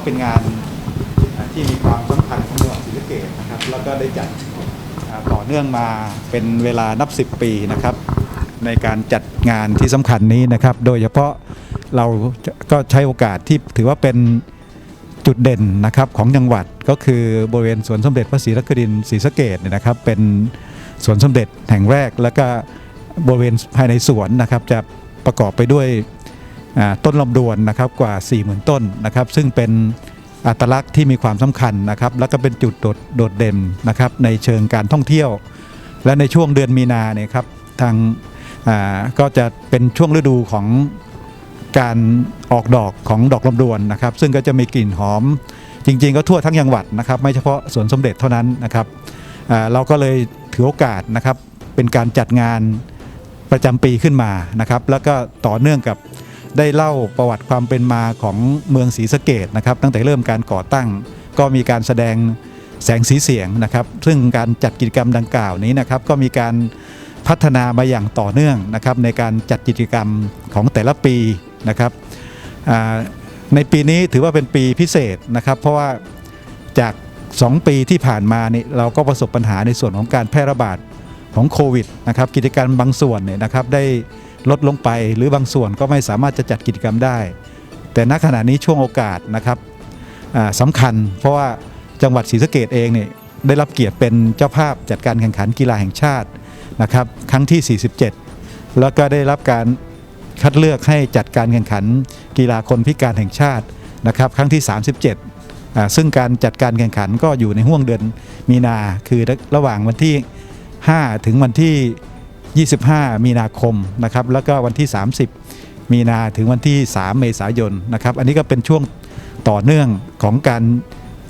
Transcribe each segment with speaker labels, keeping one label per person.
Speaker 1: าเป็นงานที่มีความสำคัญของจังหวัดศรีสะเกษนะครับ แล้วก็ได้จัดต่อเนื่องมาเป็นเวลานับ 10 ปีนะครับ ในการจัดงานที่สำคัญนี้นะครับ โดยเฉพาะเราก็ใช้โอกาสที่ถือว่าเป็นจุดเด่นนะครับของจังหวัดก็คือบริเวณสวนสมเด็จพระศรีนครินทร์ศรีสะเกดเนี่ยนะครับ เป็นสวนสมเด็จแห่งแรก แล้วก็บริเวณภายในสวนนะครับจะประกอบไปด้วย ต้นลำดวนนะครับกว่า 40,000 ต้นนะครับ ซึ่งเป็นอัตลักษณ์ที่มีความสำคัญนะครับ แล้วก็เป็นจุดโดดโดดเด่นนะครับในเชิงการท่องเที่ยว และในช่วงเดือนมีนาเนี่ยครับทางก็จะเป็นช่วงฤดูของการออกดอกของดอกลำดวนนะครับ ซึ่งก็จะมีกลิ่นหอมจริง ๆ ก็ทั่วทั้งจังหวัดนะครับ ไม่เฉพาะสวนสมเด็จเท่านั้นนะครับเราก็เลยถือโอกาสนะครับเป็นการจัดงานประจำปีขึ้นมานะครับ แล้วก็ต่อเนื่องกับ ได้เล่าประวัติความเป็นมาของเมืองศรีสะเกดนะครับ ตั้งแต่เริ่มการก่อตั้ง ก็มีการแสดงแสงสีเสียงนะครับ ซึ่งการจัดกิจกรรมดังกล่าวนี้นะครับ ก็มีการพัฒนามาอย่างต่อเนื่องนะครับ ในการจัดกิจกรรมของแต่ละปีนะครับในปีนี้ถือว่าเป็นปีพิเศษนะครับ เพราะว่าจาก 2 ปีที่ผ่านมานี่เราก็ประสบปัญหาในส่วนของการแพร่ระบาดของโควิดนะครับ กิจกรรมบางส่วนเนี่ยนะครับได้ ลดลงไป หรือบางส่วนก็ไม่สามารถจะจัดกิจกรรมได้ แต่ณขณะนี้ช่วงโอกาสนะครับสำคัญ เพราะว่าจังหวัดศรีสะเกดเองเนี่ยได้รับเกียรติเป็นเจ้าภาพจัดการแข่งขันกีฬาแห่งชาตินะครับครั้งที่ 47 แล้วก็ได้รับการคัดเลือกให้จัดการแข่งขันกีฬาคนพิการแห่งชาตินะครับครั้งที่ 37 ซึ่งการจัดการแข่งขันก็อยู่ในห่วงเดือนมีนาคือระหว่างวันที่ 5 ถึงวันที่ 25 มีนาคมนะครับแล้วก็วันที่ 30 มีนาถึงวันที่ 3 เมษายนนะครับอันนี้ก็เป็นช่วงต่อเนื่องของการ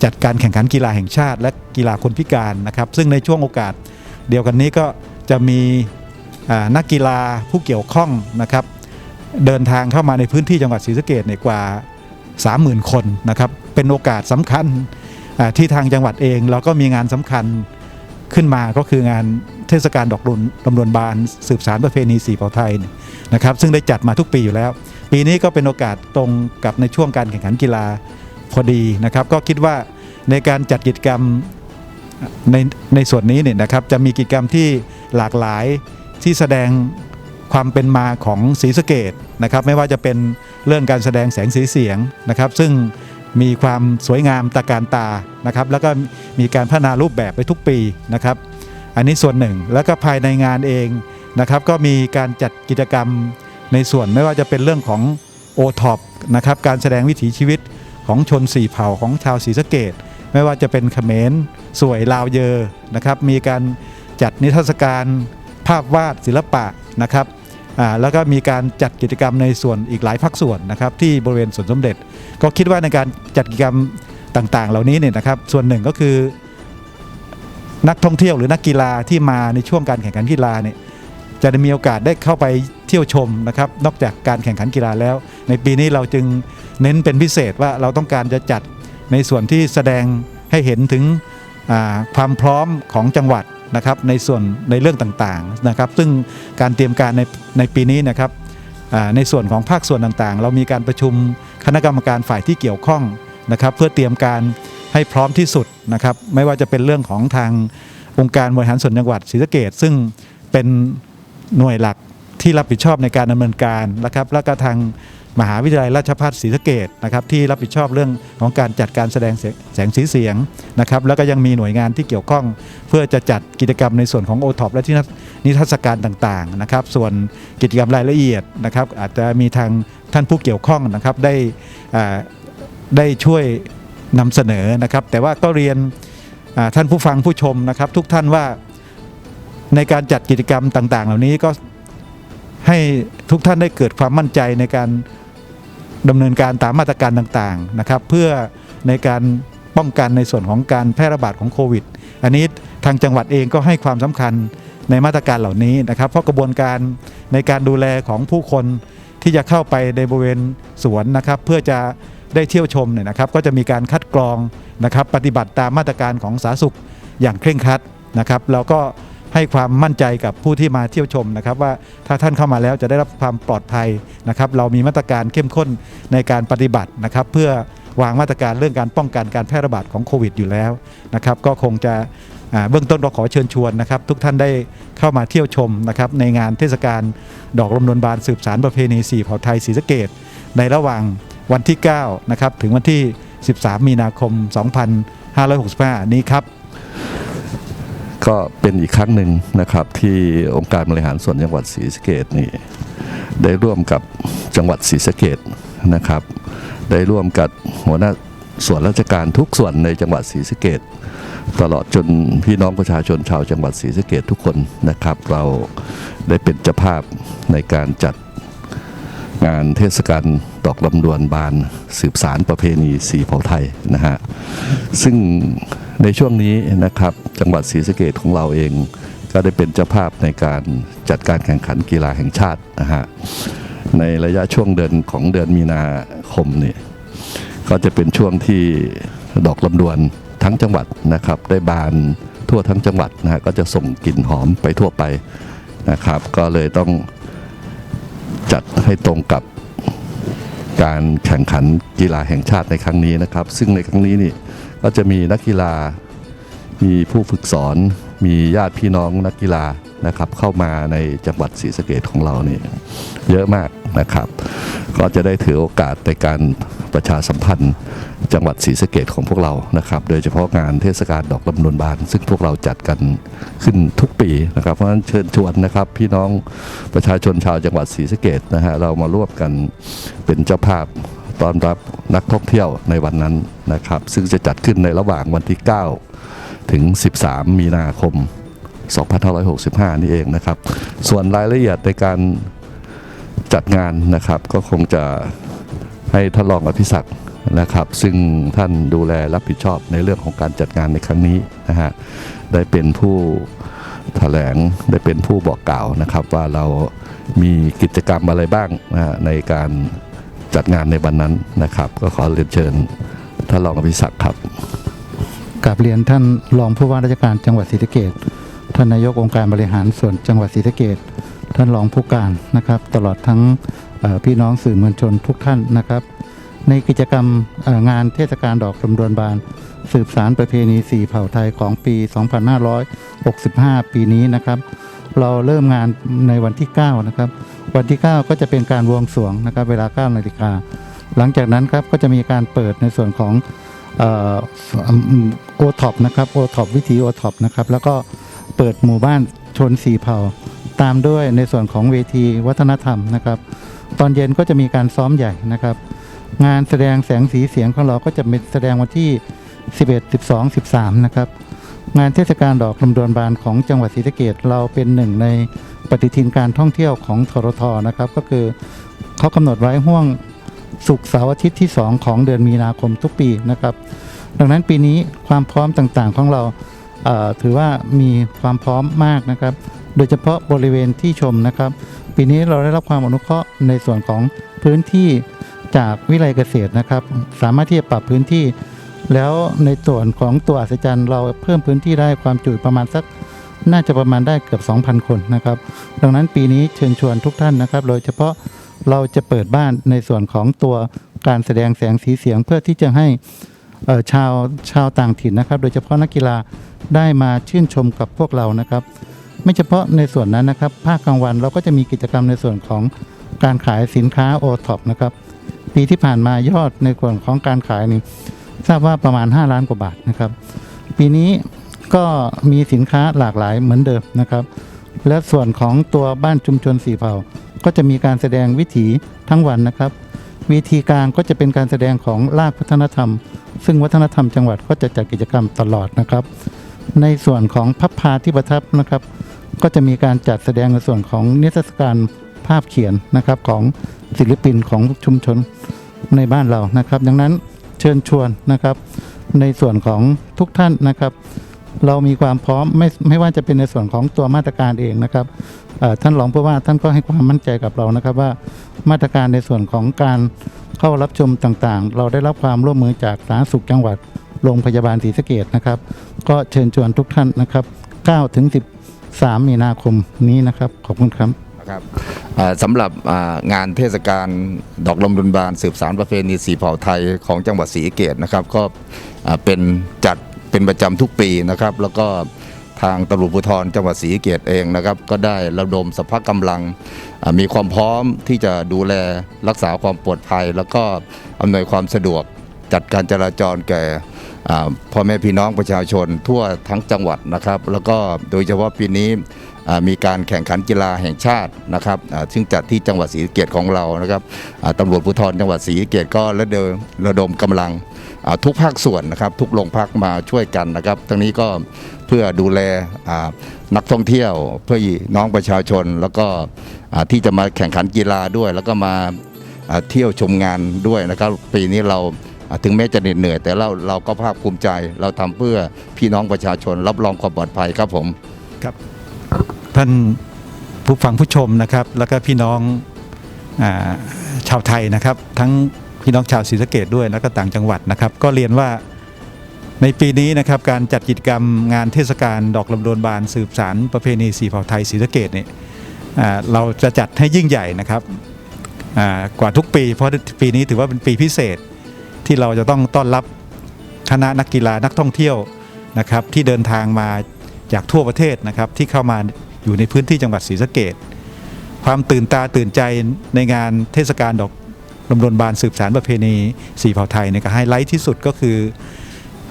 Speaker 1: จัดการแข่งขันกีฬาแห่งชาติ และกีฬาคนพิการนะครับซึ่งในช่วงโอกาสเดียวกันนี้ก็จะมีนักกีฬาผู้เกี่ยวข้องนะครับเดินทางเข้ามาในพื้นที่จังหวัดศรีสะเกดเนี่ยกว่า 30,000 คนนะครับเป็นโอกาสสำคัญที่ทางจังหวัดเองเราก็มีงานสำคัญขึ้นมาก็คืองาน เทศกาลดอกรุนลำดวนบานสืบสารประเพณีสีเผาไทยเนี่ยนะครับซึ่งได้จัดมาทุกปีอยู่แล้ว ปีนี้ก็เป็นโอกาสตรงกับในช่วงการแข่งขันกีฬาพอดีนะครับ ก็คิดว่าในการจัดกิจกรรมในในส่วนนี้เนี่ยนะครับจะมีกิจกรรมที่หลากหลายที่แสดงความเป็นมาของศรีสะเกดนะครับไม่ว่าจะเป็นเรื่องการแสดงแสงสีเสียงนะครับ ซึ่งมีความสวยงามตะการตานะครับแล้วก็มีการพัฒนารูปแบบไปทุกปีนะครับ อันนี้ส่วนหนึ่งแล้วก็ภายในงานเองนะครับก็มีการจัดกิจกรรมในส่วนไม่ว่าจะเป็นเรื่องของโอท็อปนะครับการแสดงวิถีชีวิตของชนสี่เผ่าของชาวศรีสะเกดไม่ว่าจะเป็นเขมรสวยลาวเยอนะครับมีการจัดนิทรรศการภาพวาดศิลปะนะครับแล้วก็มีการจัดกิจกรรมในส่วนอีกหลายภาคส่วนนะครับที่บริเวณสวนสมเด็จ ก็คิดว่าในการจัดกิจกรรมต่างๆ เหล่านี้เนี่ยนะครับส่วนหนึ่งก็คือ นักท่องเที่ยวหรือนักกีฬาที่มาในช่วงการแข่งขันกีฬาเนี่ยจะได้มีโอกาสได้เข้าไปเที่ยวชมนะครับ นอกจากการแข่งขันกีฬาแล้ว ในปีนี้เราจึงเน้นเป็นพิเศษว่าเราต้องการจะจัดในส่วนที่แสดงให้เห็นถึงความพร้อมของจังหวัดนะครับในส่วนในเรื่องต่างๆนะครับ ซึ่งการเตรียมการในในปีนี้นะครับในส่วนของภาคส่วนต่างๆ เรามีการประชุมคณะกรรมการฝ่ายที่เกี่ยวข้องนะครับ เพื่อเตรียมการ ให้พร้อมที่สุดนะครับ ไม่ว่าจะเป็นเรื่องของทางองค์การบริหารส่วนจังหวัดศรีสะเกดซึ่งเป็นหน่วยหลักที่รับผิดชอบในการดำเนินการนะครับ แล้วก็ทางมหาวิทยาลัยราชภัฏศรีสะเกดนะครับที่รับผิดชอบเรื่องของการจัดการแสดงแสงแสงสีเสียงนะครับ แล้วก็ยังมีหน่วยงานที่เกี่ยวข้อง เพื่อจะจัดกิจกรรมในส่วนของโอท็อปและที่นิทรรศการต่างๆนะครับ ส่วนกิจกรรมรายละเอียดนะครับ อาจจะมีทางท่านผู้เกี่ยวข้องนะครับได้ได้ช่วย นำเสนอนะครับ แต่ว่าก็เรียนท่านผู้ฟังผู้ชมนะครับ ทุกท่านว่าในการจัดกิจกรรมต่าง ๆ เหล่านี้ก็ให้ทุกท่านได้เกิดความมั่นใจในการดำเนินการตามมาตรการต่างๆนะครับ เพื่อในการป้องกันในส่วนของการแพร่ระบาดของโควิด อันนี้ทางจังหวัดเองก็ให้ความสำคัญในมาตรการเหล่านี้นะครับ เพราะกระบวนการในการดูแลของผู้คนที่จะเข้าไปในบริเวณสวนนะครับ เพื่อจะ ได้เที่ยวชมเนี่ยนะครับก็จะมีการคัดกรองนะครับปฏิบัติตามมาตรการของสาธารณสุขอย่างเคร่งครัดนะครับแล้วก็ให้ความมั่นใจกับผู้ที่มาเที่ยวชมนะครับว่าถ้าท่านเข้ามาแล้วจะได้รับความปลอดภัยนะครับเรามีมาตรการเข้มข้นในการปฏิบัตินะครับเพื่อวางมาตรการเรื่องการป้องกันการแพร่ระบาดของโควิดอยู่แล้วนะครับก็คงจะเบื้องต้นเราขอเชิญชวนนะครับทุกท่านได้เข้ามาเที่ยวชมนะครับในงานเทศกาลดอกลมนวนบานสืบสารประเพณีสี่เผ่าไทยศรีสะเกดในระหว่าง วันที่9นะครับถึงวันที่ 13 มีนาคม 2565 นี้ครับ
Speaker 2: ก็เป็นอีกครั้งหนึ่งนะครับที่องค์การบริหารส่วนจังหวัดศรีสะเกดนี่ได้ร่วมกับจังหวัดศรีสะเกดนะครับ ได้ร่วมกับหัวหน้าส่วนราชการทุกส่วนในจังหวัดศรีสะเกดตลอดจนพี่น้องประชาชนชาวจังหวัดศรีสะเกดทุกคนนะครับ เราได้เป็นเจ้าภาพในการจัด งานเทศกาลดอกลำดวนบานสืบสารประเพณีสีเผาไทยนะฮะซึ่งในช่วงนี้นะครับจังหวัดศรีสะเกดของเราเองก็ได้เป็นเจ้าภาพในการจัดการแข่งขันกีฬาแห่งชาตินะฮะในระยะช่วงเดือนของเดือนมีนาคมเนี่ยก็จะเป็นช่วงที่ดอกลำดวนทั้งจังหวัดนะครับ ได้บานทั่วทั้งจังหวัดนะฮะก็จะส่งกลิ่นหอมไปทั่วไปนะครับ ก็เลยต้อง จัดให้ตรงกับการแข่งขันกีฬาแห่งชาติในครั้งนี้นะครับ ซึ่งในครั้งนี้นี่ก็จะมีนักกีฬา มีผู้ฝึกสอน มีญาติพี่น้องนักกีฬานะครับ เข้ามาในจังหวัดศรีสะเกดของเรานี่เยอะมาก นะครับ ก็จะได้ถือโอกาสในการประชาสัมพันธ์จังหวัดศรีสะเกดของพวกเรานะครับ โดยเฉพาะงานเทศกาลดอกลำนวนบาน ซึ่งพวกเราจัดกันขึ้นทุกปีนะครับ เพราะฉะนั้นเชิญชวนนะครับ พี่น้องประชาชนชาวจังหวัดศรีสะเกดนะฮะเรามาร่วมกันเป็นเจ้าภาพต้อนรับนักท่องเที่ยวในวันนั้นนะครับ ซึ่งจะจัดขึ้นในระหว่างวันที่ 9 ถึง 13 มีนาคม 2565 นี่เองนะครับ ส่วนรายละเอียดในการ จัดงานนะครับก็คงจะให้ท่านรองอภิศักดิ์นะครับ ซึ่งท่านดูแลรับผิดชอบในเรื่องของการจัดงานในครั้งนี้นะฮะได้เป็นผู้แถลงได้เป็นผู้บอกกล่าวนะครับ ว่าเรามีกิจกรรมอะไรบ้างนะฮะในการจัดงานในวันนั้นนะครับ ก็ขอเรียนเชิญท่านรองอภิศักดิ์ครับ
Speaker 3: กับเรียนท่านรองผู้ว่าราชการจังหวัดศรีสะเกดท่านนายกองค์การบริหารส่วนจังหวัดศรีสะเกด ท่านรองผู้การนะครับ ตลอดทั้งพี่น้องสื่อมวลชนทุกท่านนะครับ ในกิจกรรมงานเทศกาลดอกลำดวนบาน สืบสารประเพณีสี่เผ่าไทยของปี 2565 ปีนี้นะครับ เราเริ่มงานในวันที่ 9 นะครับ วันที่ 9 ก็จะเป็นการวงสวงนะครับ เวลา 9 นาฬิกา หลังจากนั้นครับก็จะมีการเปิดในส่วนของโอท็อปนะครับโอท็อปวิถีโอท็อปนะครับ แล้วก็เปิดหมู่บ้านชนสีเผ่า ตามด้วยในส่วนของเวทีวัฒนธรรมนะครับ ตอนเย็นก็จะมีการซ้อมใหญ่นะครับ งานแสดงแสงสีเสียงของเราก็จะเป็นแสดงวันที่ 11 12 13 นะครับ งานเทศกาลดอกลำดวนบานของจังหวัดศรีสะเกดเราเป็นหนึ่งในปฏิทินการท่องเที่ยวของทรทนะครับ ก็คือเขากำหนดไว้ห่วงศุกร์เสาร์อาทิตย์ที่ 2 ของเดือนมีนาคมทุกปีนะครับ ดังนั้นปีนี้ความพร้อมต่างๆของเราเอ่อถือว่ามีความพร้อมมากนะครับ โดยเฉพาะบริเวณที่ชมนะครับ ปีนี้เราได้รับความอนุเคราะห์ในส่วนของพื้นที่จากวิไลเกษตรนะครับ สามารถที่จะปรับพื้นที่ แล้วในส่วนของตัวอัศจรรย์เราเพิ่มพื้นที่ได้ความจุประมาณสักน่าจะประมาณได้เกือบ 2,000 คนนะครับ ดังนั้นปีนี้เชิญชวนทุกท่านนะครับ โดยเฉพาะเราจะเปิดบ้านในส่วนของตัวการแสดงแสงสีเสียงเพื่อที่จะให้ชาวชาวต่างถิ่นนะครับ โดยเฉพาะนักกีฬาได้มาชื่นชมกับพวกเรานะครับ ไม่เฉพาะในส่วนนั้นนะครับ ภาคกลางวันเราก็จะมีกิจกรรมในส่วนของการขายสินค้าโอท็อปนะครับ ปีที่ผ่านมายอดในส่วนของการขายนี่ทราบว่าประมาณ 5 ล้านกว่าบาทนะครับ ปีนี้ก็มีสินค้าหลากหลายเหมือนเดิมนะครับ และส่วนของตัวบ้านชุมชนสีเผ่า ก็จะมีการแสดงวิถีทั้งวันนะครับวิธีกางก็จะเป็นการแสดงของลากวัฒนธรรม ซึ่งวัฒนธรรมจังหวัดก็จะจัดกิจกรรมตลอดนะครับ ในส่วนของพับพาที่ประทับนะครับ ก็จะมีการจัดแสดงในส่วนของนิทรรศการภาพเขียนนะครับของศิลปินของชุมชนในบ้านเรานะครับ ดังนั้นเชิญชวนนะครับ ในส่วนของทุกท่านนะครับ เรามีความพร้อมไม่ไม่ว่าจะเป็นในส่วนของตัวมาตรการเองนะครับท่านรองผู้ว่าท่านก็ให้ความมั่นใจกับเรานะครับว่ามาตรการในส่วนของการเข้ารับชมต่างๆ เราได้รับความร่วมมือจากสาธารณสุขจังหวัดโรงพยาบาลศรีสะเกดนะครับ ก็เชิญชวนทุกท่านนะครับ9ถึง 3 มีนาคมนี้นะครับ ขอบคุณครับ
Speaker 4: ครับสำหรับงานเทศกาลดอกลมดุนบานสืบสารประเพณีสีเผ่าไทยของจังหวัดศรีเกดนะครับ ก็เป็นจัดเป็นประจำทุกปีนะครับ แล้วก็ทางตำรวจภูธรจังหวัดศรีเกดเองนะครับ ก็ได้ระดมสภาพกำลัง มีความพร้อมที่จะดูแลรักษาความปลอดภัย แล้วก็อำนวยความสะดวกจัดการจราจรแก่ พ่อแม่พี่น้องประชาชนทั่วทั้งจังหวัดนะครับ แล้วก็โดยเฉพาะปีนี้มีการแข่งขันกีฬาแห่งชาตินะครับซึ่งจัดที่จังหวัดศรีสะเกษของเรานะครับตำรวจภูธรจังหวัดศรีสะเกษก็ระดมระดมกำลังทุกภาคส่วนนะครับ ทุกโรงพักมาช่วยกันนะครับ ทั้งนี้ก็เพื่อดูแลนักท่องเที่ยวเพื่อน้องประชาชน แล้วก็ที่จะมาแข่งขันกีฬาด้วย แล้วก็มาเที่ยวชมงานด้วยนะครับ ปีนี้เรา ถึงแม้จะเหน็ดเหนื่อย แต่เราเราก็ภาคภูมิใจ เราทำเพื่อพี่น้องประชาชนรับรองความปลอดภัยครับผม
Speaker 1: ครับ ท่านผู้ฟังผู้ชมนะครับ แล้วก็พี่น้องอาชาวไทยนะครับ ทั้งพี่น้องชาวศรีสะเกดด้วยแล้วก็ต่างจังหวัดนะครับ ก็เรียนว่าในปีนี้นะครับการจัดกิจกรรมงานเทศกาลดอกลำดวนบานสืบสารประเพณีสีเผ่าไทยศรีสะเกดเนี่ยเราจะจัดให้ยิ่งใหญ่นะครับกว่าทุกปี เพราะปีนี้ถือว่าเป็นปีพิเศษ ที่เราจะต้องต้อนรับคณะนักกีฬานักท่องเที่ยวนะครับที่เดินทางมาจากทั่วประเทศนะครับที่เข้ามาอยู่ในพื้นที่จังหวัดศรีสะเกดความตื่นตาตื่นใจในงานเทศกาลดอกลำดวนบานสืบสารประเพณีสีเผ่าไทยเนี่ยก็ไฮไลท์ที่สุดก็คือ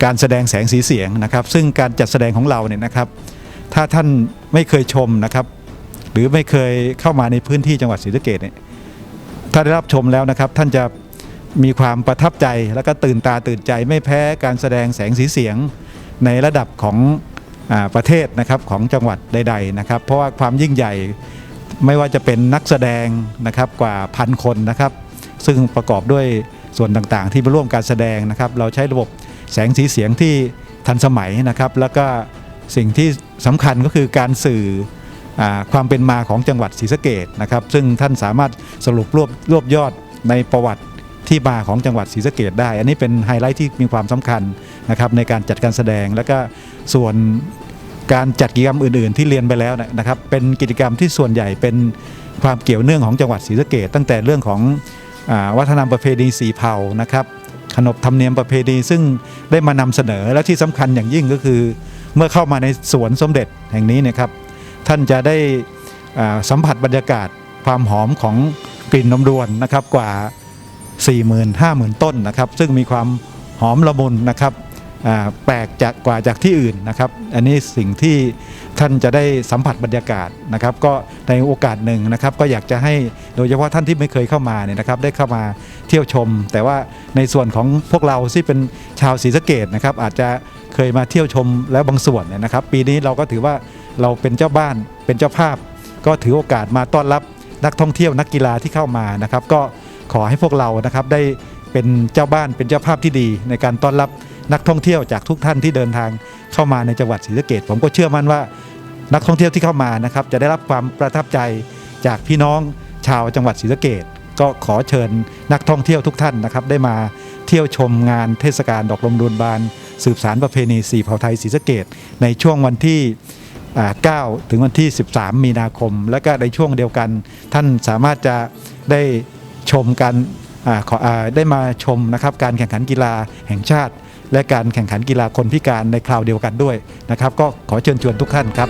Speaker 1: การแสดงแสงสีเสียงนะครับ ซึ่งการจัดแสดงของเราเนี่ยนะครับ ถ้าท่านไม่เคยชมนะครับ หรือไม่เคยเข้ามาในพื้นที่จังหวัดศรีสะเกดเนี่ยถ้าได้รับชมแล้วนะครับ ท่านจะ มีความประทับใจแล้วก็ตื่นตาตื่นใจไม่แพ้การแสดงแสงสีเสียงในระดับของอประเทศนะครับของจังหวัดใด ๆนะครับ เพราะว่าความยิ่งใหญ่ไม่ว่าจะเป็นนักแสดงนะครับกว่าพันคนนะครับ ซึ่งประกอบด้วยส่วนต่างๆ ที่มาร่วมการแสดงนะครับ เราใช้ระบบแสงสีเสียงที่ทันสมัยนะครับ แล้วก็สิ่งที่สำคัญก็คือการสื่อความเป็นมาของจังหวัดศรีสะเกดนะครับ ซึ่งท่านสามารถสรุปรวบรวบยอดในประวัติ ที่มาของจังหวัดศรีสะเกดได้ อันนี้เป็นไฮไลท์ที่มีความสำคัญนะครับในการจัดการแสดงแล้วก็ส่วนการจัดกิจกรรมอื่น ๆ ที่เรียนไปแล้วนะครับ เป็นกิจกรรมที่ส่วนใหญ่เป็นความเกี่ยวเนื่องของจังหวัดศรีสะเกดตั้งแต่เรื่องของอวัฒนธรรมประเพณีสีเผ่านะครับขนบธรรมเนียมประเพณีซึ่งได้มานำเสนอและที่สำคัญอย่างยิ่งก็คือ เมื่อเข้ามาในสวนสมเด็จแห่งนี้นะครับ ท่านจะได้สัมผัสบรรยากาศความหอมของกลิ่นนมดวนนะครับกว่า 40,000 50,000 ต้นนะครับ ซึ่งมีความหอมละมุนนะครับแปลกจากกว่าจากที่อื่นนะครับ อันนี้สิ่งที่ท่านจะได้สัมผัสบรรยากาศนะครับ ก็ในโอกาสหนึ่งนะครับ ก็อยากจะให้โดยเฉพาะท่านที่ไม่เคยเข้ามาเนี่ยนะครับ ได้เข้ามาเที่ยวชม แต่ว่าในส่วนของพวกเราที่เป็นชาวศรีสะเกดนะครับ อาจจะเคยมาเที่ยวชมแล้วบางส่วนเนี่ยนะครับ ปีนี้เราก็ถือว่าเราเป็นเจ้าบ้านเป็นเจ้าภาพ ก็ถือโอกาสมาต้อนรับนักท่องเที่ยวนักกีฬาที่เข้ามานะครับ ก็ ขอให้พวกเรานะครับได้เป็นเจ้าบ้านเป็นเจ้าภาพที่ดี ในการต้อนรับนักท่องเที่ยวจากทุกท่านที่เดินทางเข้ามาในจังหวัดศรีสะเกดผมก็เชื่อมั่นว่า นักท่องเที่ยวที่เข้ามานะครับจะได้รับความประทับใจจากพี่น้องชาวจังหวัดศรีสะเกดก็ขอเชิญนักท่องเที่ยวทุกท่านนะครับได้มาเที่ยวชมงานเทศกาลดอกลมดวนบาน สืบสารประเพณีสีเผ่าไทยศรีสะเกดในช่วงวันที่อ่า9ถึงวันที่ 13 มีนาคม และก็ในช่วงเดียวกัน ท่านสามารถจะได้ ชมการได้มาชมนะครับการแข่งขันกีฬาแห่งชาติ และการแข่งขันกีฬาคนพิการในคราวเดียวกันด้วยนะครับ ก็ขอเชิญชวนทุกท่านครับ